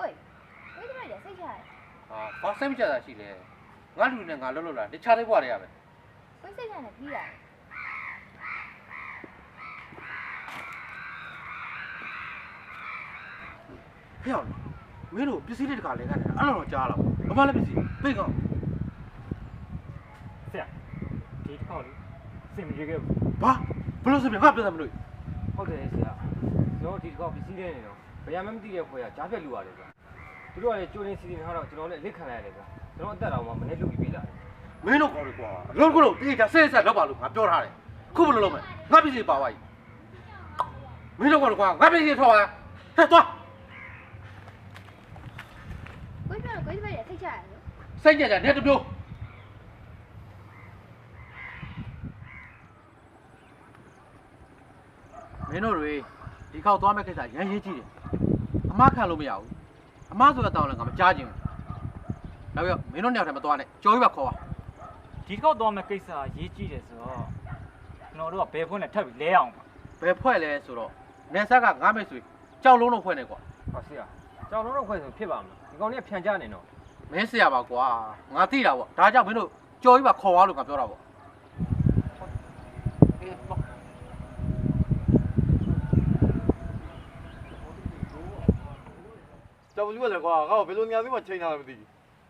ကိုယ်ကိုယ်တို့လည်းစိတ်ချရတယ်ဟာဘာစိတ်မကြတာရှိလဲငါလူနဲ့ငါလွတ်လွတ်လာတခြားလေးဘွားတွေရပဲကိုယ်စိတ်ချရတယ်ပြီးရတယ်ဖျောက်မင်းတို့ပစ္စည်းလေးတခါလဲကနေအဲ့လိုတော့ကြားလာဘာမှလည်းပစ္စည်းပိတ်ကောင်းဆရာဒီတစ်ခေါက်လေးစင်မပြေခဲ့ဘူးဘာဘလို့ဆိုပြန်ငါပြောတာမလို့ဟုတ်တယ်ဆရာကျွန်တော်ဒီတစ်ခေါက်ပစ္စည်းလေးနေတော့ဘယ်ရမှမသိတဲ့ခွဲကကြားဖြတ်လူရတယ်ဗျာ သူတို့ကလည်းကြိုးရင်းစီစဉ်ထားတော့ကျွန်တော်လည်းလက်ခံလိုက်ရတယ်ဗျာကျွန်တော်အသက်တော်မှမနေ့လူပြီးပြေးလာတယ်မင်းတို့ကောင်းတယ်ကွာလုံးကုလို့ပြေးကြဆဲဆက်လောက်ပါလို့ငါပြောထားတယ်ခုဘယ်လိုလုပ်မလဲငါပစ္စည်းပါသွားပြီမင်းတို့ကောင်းတယ်ကွာငါပစ္စည်းထောက်ပါဟဲ့သွားကိုယ်ပြောကိုယ်တို့လည်းစိတ်ချရတယ်စိတ်ကြကြနဲ့တပြိုးမင်းတို့တွေဒီခေါက်သွားမဲ့ကိစ္စရမ်းရေးကြည့်တယ်အမခံလို့မရဘူး အမဆိုတဲ့တောင်းလည်းငါမကြားချင်ဘူးနောက်ပြီးတော့မင်းတို့ညောင်တယ်မသွားနဲ့ကြော်ကြီးပါခေါ်ပါဒီတစ်ခေါက်တော့မဲ့ကိစ္စရေးကြည့်တယ်ဆိုတော့ကျွန်တော်တို့ကဘယ်ဖွင့်နဲ့ထပ်ပြီးလဲအောင်ပါဘယ်ဖွဲ့လဲဆိုတော့နေဆက်ကငါမိတ်ဆွေကြောက်လုံးလုံးဖွဲ့နေကွာဟောဆရာကြောင်လုံးတော့ခွဲဆိုဖြစ်ပါမလားဒီကောင်လေးကဖြန်ကြနေတော့မင်းဆရာပါကွာငါသိတာပေါ့ဒါကြောင့်မင်းတို့ကြော်ကြီးပါခေါ်သွားလို့ငါပြောတာပေါ့ ကြောက်ဘူးလေကွာငါ့ကိုဘယ်လိုနေရာမျိုးမှချိန်ထားလဲမသိဘူး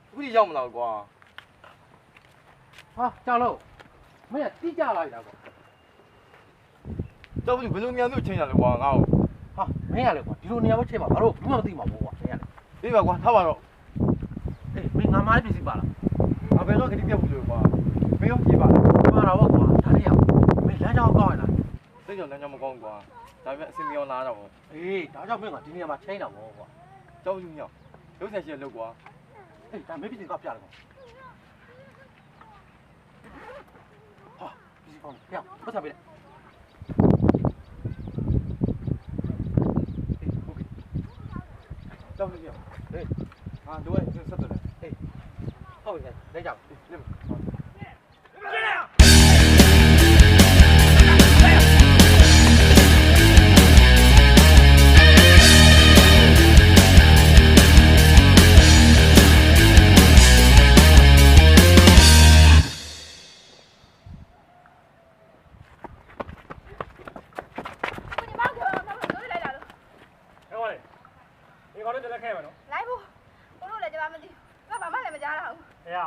အခုထိရောက်မလာဘူးကွာဟာကြောက်လို့မင်းကတိကျလာပြီလားကွာကြောက်ဘူးဘယ်လိုနေရာမျိုးချိန်ထားလဲကွာငါ့ကိုဟာမင်းရလေကွာဒီလိုနေရာဘက်ချိန်မှာငါတို့ဘူးမှမသိမှာဘောကွာမင်းရလေပြေးပါကွာထားပါတော့အေးမင်းငါမားလေးပစ္စည်းပါလားငါဘယ်တော့ခတိပြတ်ဘူးလို့ကွာမင်းရောပြေးပါပါတော့ကွာဒါလေးရမင်းလမ်းကြောင်းကောင်းရလားစိတ်ကြောင့်လမ်းကြောင်းမကောင်းဘူးကွာဒါပေမဲ့အစင်မြောင်းလာတော့ပေါ့အေးဒါကြောင့်မင်းကဒီနေရာမှာချိန်တာဘောကွာ ကြောက်ဘူးမြောက်လုံးဆက်ရှိလို့ကွာအေးဒါမင်းပစ္စည်းကပြတယ်ကွာဟာပစ္စည်းကောင်းပြပတ်စားပေးလိုက်အေးဟုတ်ကဲ့ကြောက်ဘူးမြောက်ဟေးဟာတို့ရဲ့ဆက်တယ်လေဟုတ်ပြီလက်ကြောက်လေကို ကောင်လေးတက်လက်ခဲ့မယ်နော် လိုက်ဖို့ကိုတို့လည်းကျွန်မမသိဘူးဘာမှလည်းမကြားရဘူး ဟဲ့ရ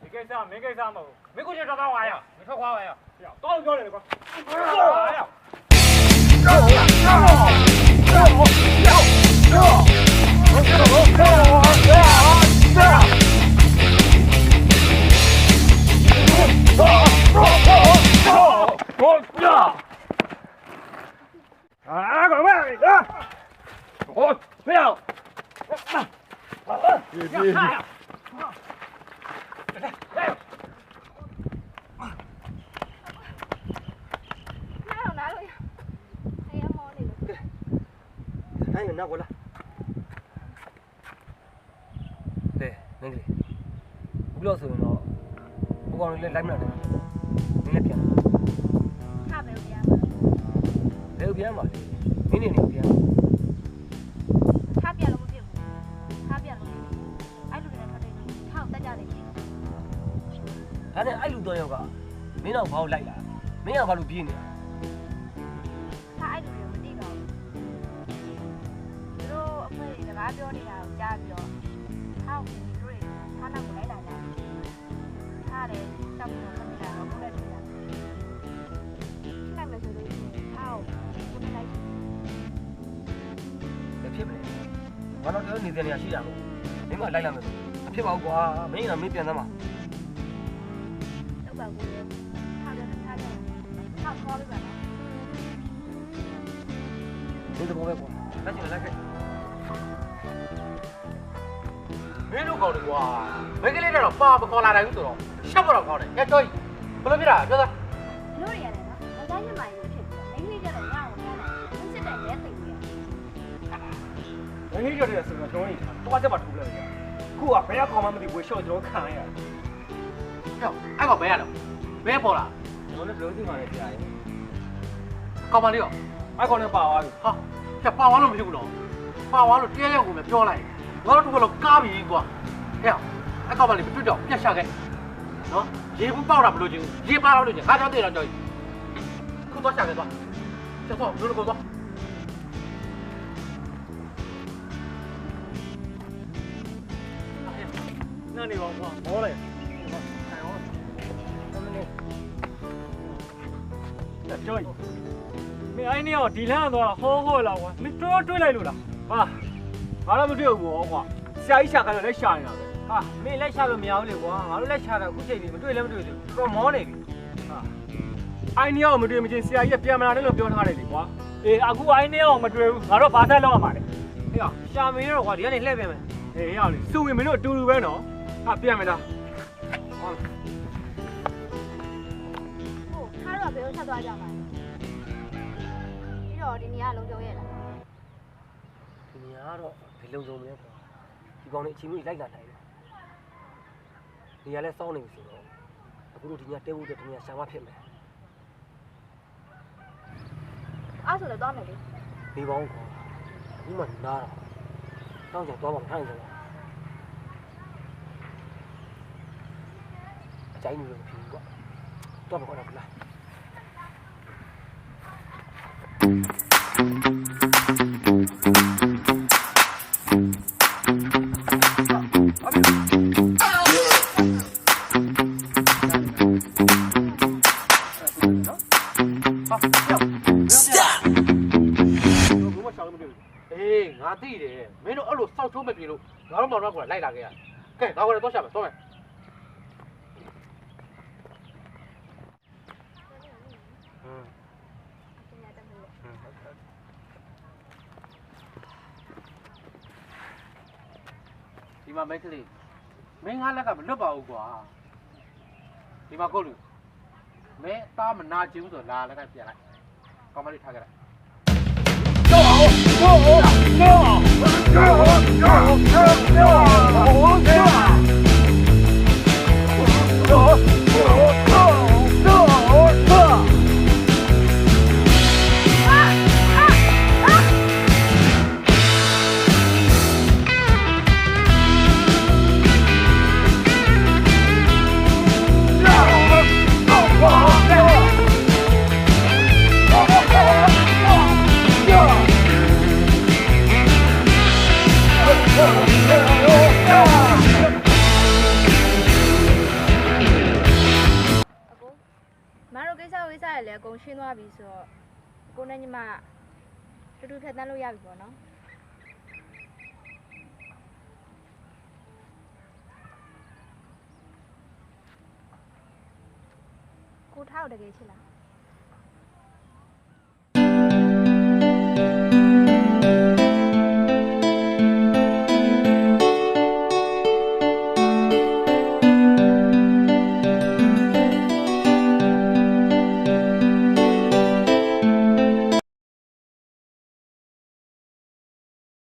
ဒီကိစ္စမင်းကိစ္စမဟုတ်ဘူးမင်းကိုချင်တော့တော့ဝါရမထွက်ခွာပါရတော့ပြောတယ်ကွာဝါရ 啊，快快啊！我不要。 ပြေးပြေး နားတော့နားလို့ရအေးအမောနေလို့ 哎呀，那过来。对，那个，不知道是喏，不光是来没得，你那骗， ထားပဲပြန်ပါ 来骗嘛，你那那骗， ထား င်းအောင်ဘာလို့လိုက်လာမင်းကဘာလို့ပြေးနေတာခါအဲ့လူတွေကိုမသိပါဘူးသူတို့အဖေတွေစကားပြောနေတာကိုကြားပြီးတော့ဟောက်ပြီးသူတို့တွေခါနောက်ကိုလိုက်လာတယ်ခါတယ်တောက်ပြီးတော့ခဏလာတော့ကိုယ်လည်းတွေ့တာခဏမယ်ဆိုလို့ဟောက်ကိုယ်လိုက်တယ်ဖြစ်မလဲဘာလို့တော့နေတဲ့နေရာရှိတာလို့မင်းကလိုက်လာမယ်ဆိုဖြစ်ပါဘူးကွာမင်းကမင်းပြန်သမ်းပါဟုတ်ပါဘူး ထောက်ခေါ်ပြီးပါလားမင်းသဘောပဲကွာလက်ချင်လက်ခဲ့မင်းတို့ကောင်းတယ်ကွာမင်းကလေးတော့ပါမခေါ်လာနိုင်ဘူးဆိုတော့ရှက်ပါတော့ကောင်းတယ်ညကြောကြီးဘယ်လိုဖြစ်တာပြောသားလို့ရတယ်နော်။ဒါကြမ်းမှရင်ဖြစ်ပြီးမိန်းကလေးကျတော့ညအောင်ထားတယ်။သူစစ်တဲ့ရဲသိပြီးမင်းကြီးကြော်တယ်ဆိုတော့ကျွန်တော်ကြီးတော့ချက်ပါထိုးလိုက်ရခုကဘယ်ကောင်မှမသိဘူးရှော့ကျွန်တော်ခံလိုက်ရတယ်ဟဲ့အဲ့ကောင်ဘဲရတော့ဘဲပေါ်လာကျွန်တော်လည်းဘယ်လိုသိမှလဲကြားရင် ကောင်မလေးရောအဲ့ကောင်လည်းပါသွားပြီဟာချက်ပါသွားလို့မဖြစ်ဘူးတော့ပါသွားလို့တရားရောက်ကိုပဲပြောလိုက်ဟငါတို့ကတော့ကားပြီကွာဟဲ့အကောက်ပါလေမတွေ့တော့ပြတ်ရှာခဲ့နော်ရေဘူးပေါက်တာမလို့ချင်းရေပါတော့လို့ချင်းငါကြောက်တယ်တော့ကြောက်ခုသွားရှာခဲ့သွားချက်တော့တို့တို့သွားနားနေပါကွာမောလို က်ကြောက်မင်းအိုင်းနေတော့ဒီလမ်းသွားဟောဟောလာကွာမင်းတော်တွေးလိုက်လို့လားဟာငါတော့မတွေ့ဘူးဘောကွာဆရာကြီးရှာခိုင်းတော့လက်ရှာနေတာပဲဟာမင်းလက်ရှာလို့မရဘူးလေကွာငါတို့လက်ရှာတော့အခုချိန်လေးမတွေ့လည်းမတွေ့သေးဘူးတော်မောနေပြီဟာအိုင်နီယာကိုမတွေ့မချင်းဆရာကြီးကပြန်မလာနဲ့လို့ပြောထားတယ်လေကွာအေးအခုအိုင်းနေအောင်မတွေ့ဘူးငါတို့ဘာသက်လောက်ရမှာလဲဟေ့ရှာမင်းတော့ကွာဒီကနေလှည့်ပြန်မယ်ဟေးရောက်လေစုဝင်မင်းတို့အတူတူပဲနော်ဟာပြန်မယ်လား တော့ဘယ်လိုဆက်သွားကြမှာလဲပြီးတော့ဒီနေရာလုံးကြုံရဲ့လားဒီနေရာကတော့ဘယ်လုံဆုံးမလဲကွာဒီကောင်လေးအချိန်ကြီးလိုက်လာနိုင်တယ်နေရာလဲစောင်းနေပြီဆိုတော့အခုတို့ဒီညတဲဖို့တဲ့ဒီညရှာမဖြစ်မယ်အားဆိုလည်းသွားမယ်လေနေပေါင်းကွာအခုမှနားတော့တောင်းကြတော့မှထိုင်ကြတော့အကြိုင်းနေလို့ဖြစ်ကွာတော့ဘာကတော့လားအေး ငါသိတယ်မင်းတို့အဲ့လိုစောက်ထုံးမပြေလို့ငါတို့မောင်တော့ကလိုက်လာခဲ့ရကဲငါကတော့သွားရှာမယ်သွားမယ် อืม ဒီနေရာတက်မယ်လေ ဒီ မှာမိတ်ကလေးမင်းငါလက်ကမလွတ်ပါဘူးကွာဒီမှာကိုလူမင်းသားမနာကျင်ဘူးဆိုလာလက်ကပြန်လိုက်ကောင်းမလေးထားခဲ့လိုက်အ ရှင်းသွားပြီဆိုတော့ကိုနဲ့ညီမတူတူဖြတ်တန်းလို့ရပြီပေါ့နော်ကိုထားတော့တကယ်ချစ်လား